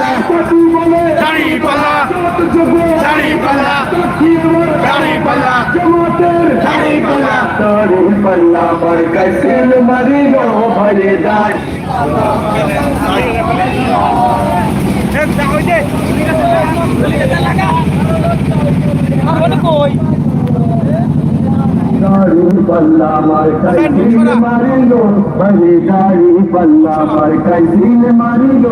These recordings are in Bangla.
দাঁড়িপাল্লা দাঁড়িপাল্লা দাঁড়িপাল্লা দাঁড়িপাল্লা। দাঁড়িপাল্লা আমার কাছে মারিল ভরে দাঁড়ি কই दारू पल्ला मार कई दिल मारी लो भले दारू पल्ला मार कई दिल मारी लो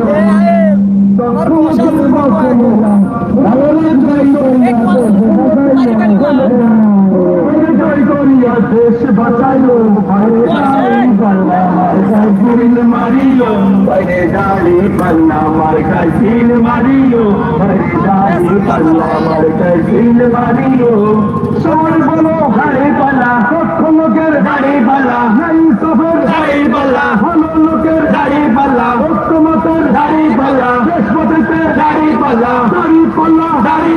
পাল্লা মার্কায় সিল মারিল ভাইরে দাড়ি পাল্লা মার্কায় সিল মারিল ভাইরে দাড়ি পাল্লা মার্কায় সিল মারিল সর বলো হারে পাল্লা কক্ষ লোকের দাড়ি পাল্লা নাই সফর দাড়ি পাল্লা হলো লোকের দাড়ি পাল্লা ভক্তমতের দাড়ি পাল্লা দেশপতিতে দাড়ি পাল্লা দাড়ি পাল্লা দাড়ি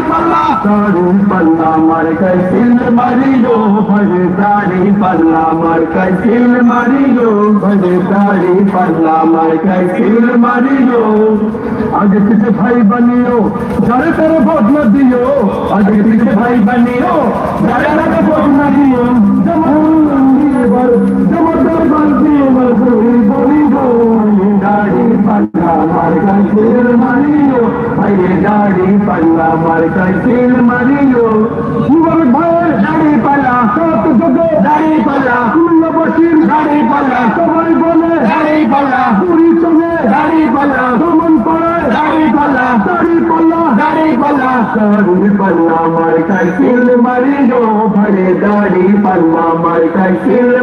দাড়ি পাল্লা মার কাইছিল মারিলো ভরে দাড়ি পাল্লা মার কাইছিল মারিলো ভরে দাড়ি পাল্লা মার কাইছিল মারিলো। আগে পিছে ভাই বানিও, যারে তারে না দিও আগে পিছে ভাই বানিও, যারে তারে না দিও, যেমন এবার জমাদার বালতি এবার বলি বলি। পাল্লা মার কাইছিল মারিলো মুবারক ভাইয়ের দাড়ি পাল্লা সত যোগে দাড়ি পাল্লা কুল্লা বসির দাড়ি পাল্লা সবাই বলে দাড়ি পাল্লা পুরি চলে দাড়ি পাল্লা ভ্রমণ করে দাড়ি পাল্লা মার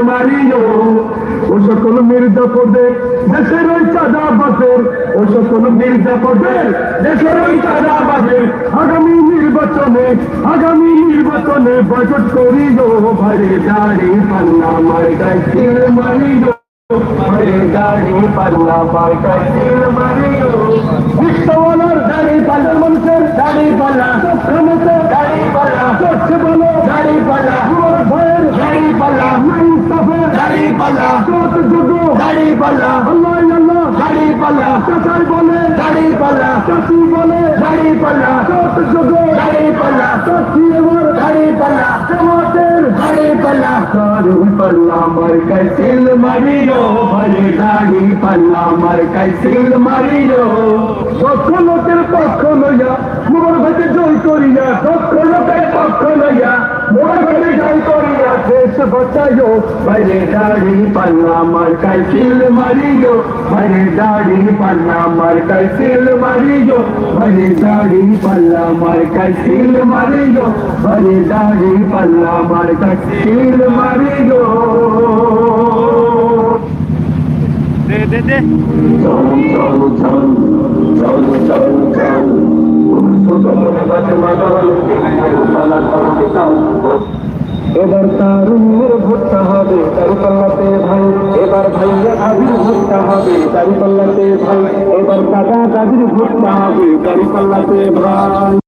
মার ও সকল মির্জাপদের দেশের ওই চাঁদা বাসের ও সকল মির্জাপদের দেশের ওই চাঁদা বাসের আগামী নির্বাচনে আগামী নির্বাচনে বজট করিল ভাইরে দাড়ি পাল্লা মার কাইছিল মারিলো ভাইরে দাড়ি পাল্লা মার কাইছিল মারিলো রিক্সাওয়ালার দাড়ি পাল্লা মানুষের দাড়ি পাল্লা শ্রমিকের দাড়ি পাল্লা স্বচ্ছ বলো দাড়ি পাল্লা আমার ভাইয়ের দাড়ি পাল্লা নাই সাফের দাড়ি পাল্লা দাড়ি পাল্লা দাড়ি পাল্লা চাচাই বলে দাড়ি পাল্লা চাচি বলে দাড়ি পাল্লা দাড়ি পাল্লা চাচি এবার দাড়ি পাল্লা জামাতের দাড়ি পাল্লা দাড়ি পাল্লা পক্ষ লইয়া মোর ভাইকে জয় করিয়া পক্ষ লোকের পক্ষ লইয়া মোর ভাইকে জয় দেশ বাঁচাইও বাইরে দাড়ি পাল্লা মার কাইছিল মারিও। বাইরে দাড়ি পাল্লা মার কাইছিল মারিও। বাইরে দাড়ি পাল্লা মার কাইছিল মারিও। বাইরে দাড়ি পাল্লা মার কাইছিল মারিও। দে দে দে। চল চল চল চল এবার তারুণ্যের ভোটটা হবে চারুপাল্লাতে ভাই, এবার ভাইয়া দাদির ভোটটা হবে চারুপাল্লাতে ভাই, এবার দাদা দাদির ভোটটা হবে চারুপাল্লাতে ভাই।